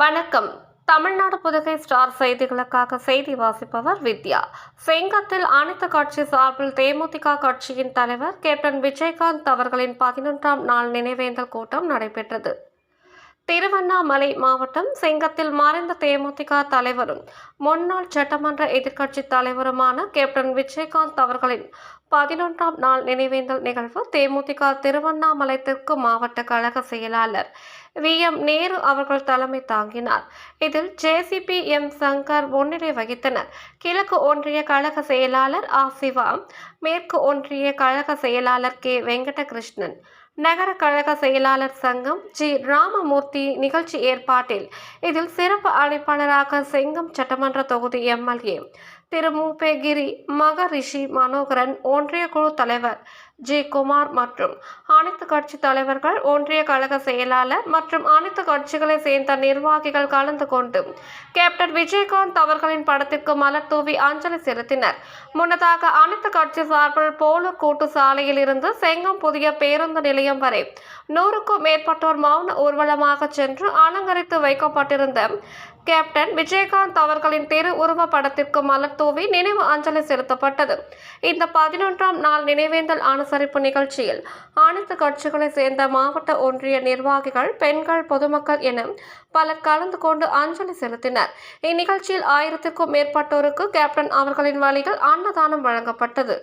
வணக்கம். தமிழ்நாடு புதுகை ஸ்டார் செய்திகளுக்காக செய்தி வாசிப்பவர் வித்யா. செங்கத்தில் அனைத்து கட்சி சார்பில் தேமுதிக கட்சியின் தலைவர் கேப்டன் விஜயகாந்த் அவர்களின் பதினொன்றாம் நாள் நினைவேந்தல் கூட்டம் நடைபெற்றது. திருவண்ணாமலை மாவட்டம் செங்கத்தில் மறைந்த தேமுதிக தலைவரும் முன்னாள் சட்டமன்ற எதிர்க்கட்சி தலைவருமான கேப்டன் விஜயகாந்த் அவர்களின் பதினொன்றாம் நாள் நினைவேந்தல் நிகழ்வு தேமுதிக திருவண்ணாமலை தெற்கு மாவட்ட கழக செயலாளர் வி. எம். நேரு அவர்கள் தலைமை தாங்கினார். இதில் ஜேசிபி எம். சங்கர் முன்னிலை வகித்தனர். கிழக்கு ஒன்றிய கழக செயலாளர் ஆ. சிவா மேற்கு ஒன்றிய கழக செயலாளர் கே. வெங்கடகிருஷ்ணன் நகர கழக செயலாளர் சங்கம் ஜி. ராமமூர்த்தி நிகழ்ச்சி ஏற்பாட்டில் இதில் சிறப்பு அழைப்பாளராக செங்கம் சட்டமன்ற தொகுதி எம்எல்ஏ திரு. மூபேகிரி மகரிஷி மனோகரன் ஒன்றிய குழு தலைவர் ஜி. குமார் மற்றும் அனைத்து கட்சி தலைவர்கள் ஒன்றிய கழக செயலாளர் மற்றும் அனைத்து கட்சிகளை சேர்ந்த நிர்வாகிகள் கலந்து கொண்டு கேப்டன் விஜயகாந்த் அவர்களின் படத்திற்கு மலர் தூவி அஞ்சலி செலுத்தினர். முன்னதாக அனைத்து கட்சி சார்பில் போலூர் கூட்டு சாலையில் இருந்து செங்கம் புதிய பேருந்து நிலையம் வரை நூறுக்கும் மேற்பட்டோர் மௌன ஊர்வலமாக சென்று அலங்கரித்து வைக்கப்பட்டிருந்த கேப்டன் விஜயகாந்த் அவர்களின் திரு உருவ படத்திற்கு மலர் தூவி நினைவு அஞ்சலி செலுத்தப்பட்டது. இந்த பதினொன்றாம் நாள் நினைவேந்தல் அனுசரிப்பு நிகழ்ச்சியில் அனைத்து கட்சிகளை சேர்ந்த மாவட்ட ஒன்றிய நிர்வாகிகள் பெண்கள் பொதுமக்கள் என பலர் கலந்து கொண்டு அஞ்சலி செலுத்தினர். இந்நிகழ்ச்சியில் ஆயிரத்திற்கும் மேற்பட்டோருக்கு கேப்டன் அவர்களின் வழியில் அன்னதானம் வழங்கப்பட்டது.